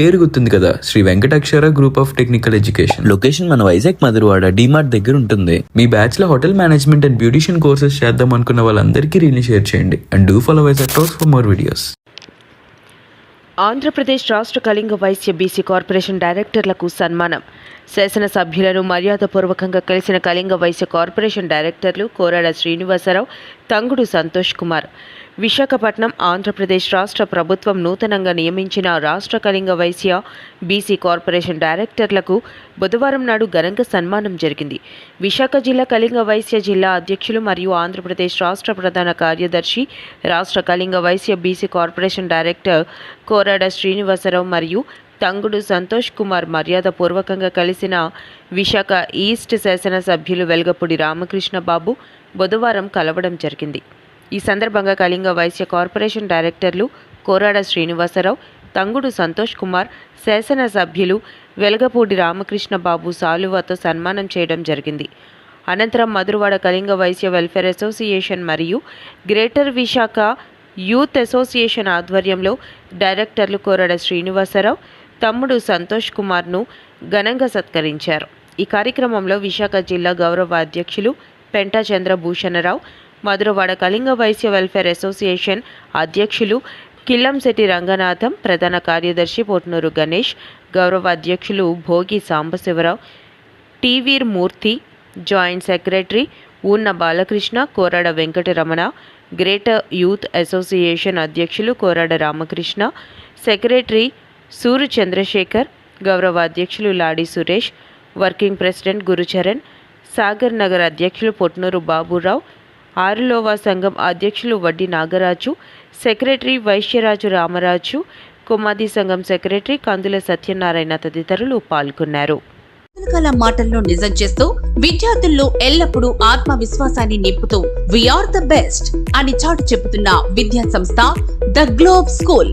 పేరు గుర్తుంది కదా? Sri Venkatakshara group of technical education location మన వైజాగ్ మధురవాడ డిమార్ట్ దగ్గర ఉంటుంది. మీ బ్యాచ్లో hotel management and beautician courses చేద్దాం అనుకున్న వాళ్ళందరికీ రీల్ని షేర్ చేయండి. And do follow Vizag talks for more videos Andhra Pradesh రాష్ట్ర కళింగ వైశ్య బీసీ కార్పొరేషన్ డైరెక్టర్లకు సన్మానం. శాసనసభ్యులను మర్యాదపూర్వకంగా కలిసిన కళింగ వైశ్య కార్పొరేషన్ డైరెక్టర్లు కోరాడ శ్రీనివాసరావు తంగుడు సంతోష్ కుమార్. విశాఖపట్నం ఆంధ్రప్రదేశ్ రాష్ట్ర ప్రభుత్వం నూతనంగా నియమించిన రాష్ట్ర కళింగ వైశ్య బీసీ కార్పొరేషన్ డైరెక్టర్లకు బుధవారం నాడు ఘనంగా సన్మానం జరిగింది. విశాఖ జిల్లా కళింగ వైశ్య జిల్లా అధ్యక్షులు మరియు ఆంధ్రప్రదేశ్ రాష్ట్ర ప్రధాన కార్యదర్శి రాష్ట్ర Kalinga Vysya BC corporation director Korada Srinivasarao మరియు తంగుడు సంతోష్ కుమార్ మర్యాదపూర్వకంగా కలిసిన విశాఖ ఈస్ట్ శాసనసభ్యులు వెలగపూడి రామకృష్ణ బాబు బుధవారం కలవడం జరిగింది. ఈ సందర్భంగా కళింగ వైశ్య కార్పొరేషన్ డైరెక్టర్లు కోరాడ శ్రీనివాసరావు తంగుడు సంతోష్ కుమార్ శాసనసభ్యులు వెలగపూడి రామకృష్ణ బాబు సాలువాతో సన్మానం చేయడం జరిగింది. అనంతరం మధురవాడ కళింగ వైశ్య వెల్ఫేర్ అసోసియేషన్ మరియు గ్రేటర్ విశాఖ యూత్ అసోసియేషన్ ఆధ్వర్యంలో డైరెక్టర్లు కోరడ శ్రీనివాసరావు తమ్ముడు సంతోష్ కుమార్ను ఘనంగా సత్కరించారు. ఈ కార్యక్రమంలో విశాఖ జిల్లా గౌరవ అధ్యక్షులు పెంటా చంద్రభూషణరావు మధురవాడ కళింగ వైశ్య వెల్ఫేర్ అసోసియేషన్ అధ్యక్షులు కిల్లంశెట్టి రంగనాథం ప్రధాన కార్యదర్శి పోట్నూరు గణేష్ గౌరవ అధ్యక్షులు Bhogi Sambasivarao TVR Murthy joint secretary Unna Balakrishna Korada Venkataramana greater youth association అధ్యక్షులు కోరాడ రామకృష్ణ సెక్రటరీ సూరు చంద్రశేఖర్ గౌరవ అధ్యక్షులు లాడి సురేష్ వర్కింగ్ ప్రెసిడెంట్ గురుచరణ్ సాగర్ నగర్ అధ్యక్షులు పొట్నూరు బాబురావు ఆరులోవా సంఘం అధ్యక్షులు వడ్డి నాగరాజు సెక్రటరీ వైశ్యరాజు రామరాజు కుమాది సంఘం సెక్రటరీ కందుల సత్యనారాయణ తదితరులు పాల్గొన్నారు. మాటల్లో నిజం చేస్తూ విద్యార్థుల్లో ఎల్లప్పుడూ ఆత్మవిశ్వాసాన్ని నింపుతూ వీఆర్ ద బెస్ట్ అని చాటు చెబుతున్న విద్యా సంస్థ ద గ్లోబ్ స్కూల్.